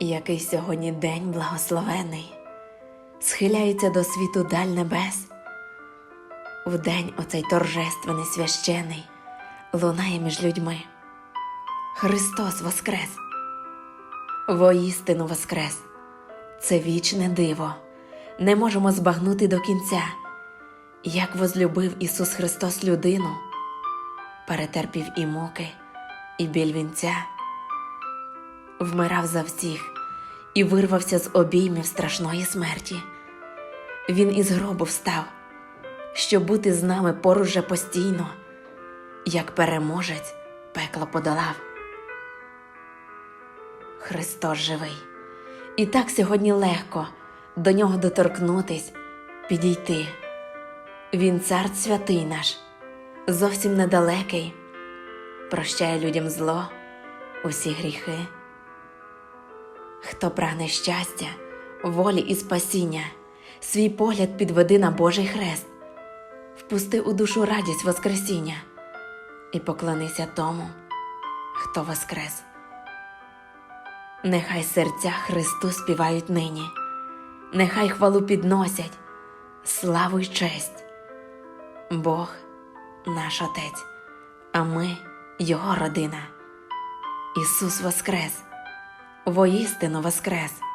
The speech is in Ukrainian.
Який сьогодні день благословений, схиляється до світу даль небес. В день оцей торжественний священий лунає між людьми. Христос Воскрес! Воістину Воскрес! Це вічне диво, не можемо збагнути до кінця, як возлюбив Ісус Христос людину, перетерпів і муки, і біль вінця вмирав за всіх і вирвався з обіймів страшної смерті. Він із гробу встав, щоб бути з нами поруч же постійно, як переможець пекло подолав. Христос живий, і так сьогодні легко до нього доторкнутись, підійти. Він цар святий наш, зовсім недалекий, прощає людям зло, усі гріхи. Хто прагне щастя, волі і спасіння, свій погляд підведи на Божий хрест, впусти у душу радість Воскресіння і поклонися тому, хто воскрес. Нехай серця Христу співають нині, нехай хвалу підносять, славу й честь. Бог наш Отець, а ми Його родина. Ісус Воскрес! Воістину воскрес.